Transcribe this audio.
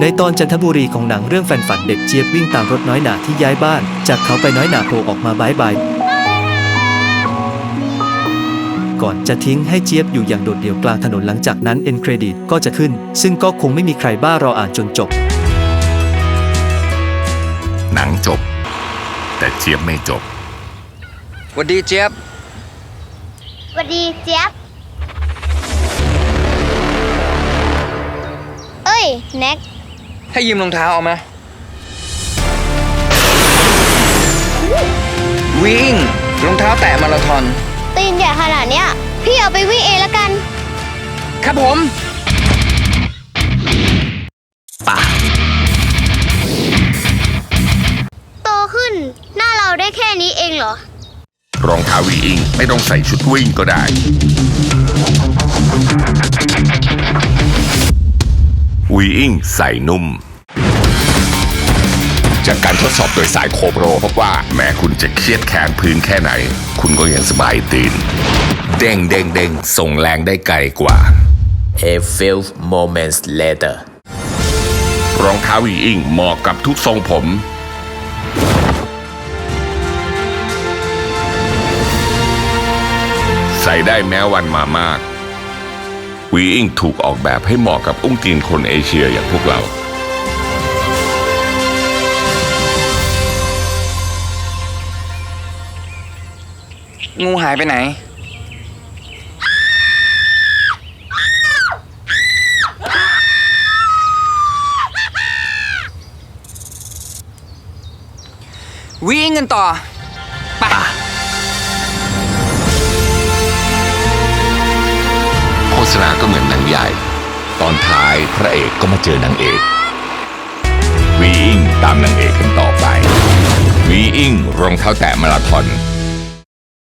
ในตอนจันทบุรีของหนังเรื่องแฟนฝันเด็กเจี๊ยบวิ่งตามรถน้อยหนาที่ย้ายบ้าน จากเขาไปน้อยหนาโผล่ออกมาบายบาย ก่อนจะทิ้งให้เจี๊ยบอยู่อย่างโดดเดี่ยวกลางถนนหลังจากนั้นเอ็นเครดิตก็จะขึ้น ซึ่งก็คงไม่มีใครบ้ารออ่านจนจบ หนังจบ แต่เจี๊ยบไม่จบหวัดดีเจี๊ยบ สวัสดีเจี๊ยบ เอ้ย แน็ก ให้ยืมรองเท้าเอามาวิ่งรองเท้าแตะมาราธอน ตีนใหญ่ขนาดเนี้ย พี่เอาไปวิ่งเองแล้วกัน ครับผมโตขึ้น หน้าเราได้แค่นี้เองเหรอ รองเท้าวีอิงไม่ต้องใส่ชุดวิ่งก็ได้ วีอิงใส่นุ่ม จากการทดสอบโดยสายโคโปรพบว่าแม้คุณจะเครียดแค้นพื้นแค่ไหน คุณก็ยังสบายตีนเด้งเด้งเด้งส่งแรงได้ไกลกว่า A few moments later รองเท้าวีอิงเหมาะกับทุกทรงผม ใส่ได้แม้วันมามาก วีอิงถูกออกแบบให้เหมาะกับอุ้งตีนคนเอเชียอย่างพวกเรา งูหายไปไหน วิ่งกันต่อ ษณาก็เหมือนหนังใหญ่ ตอนท้ายพระเอกก็มาเจอนางเอกวีอิงตามนางเอกกันต่อไปวีอิงรองเท้าแตะมาราธอน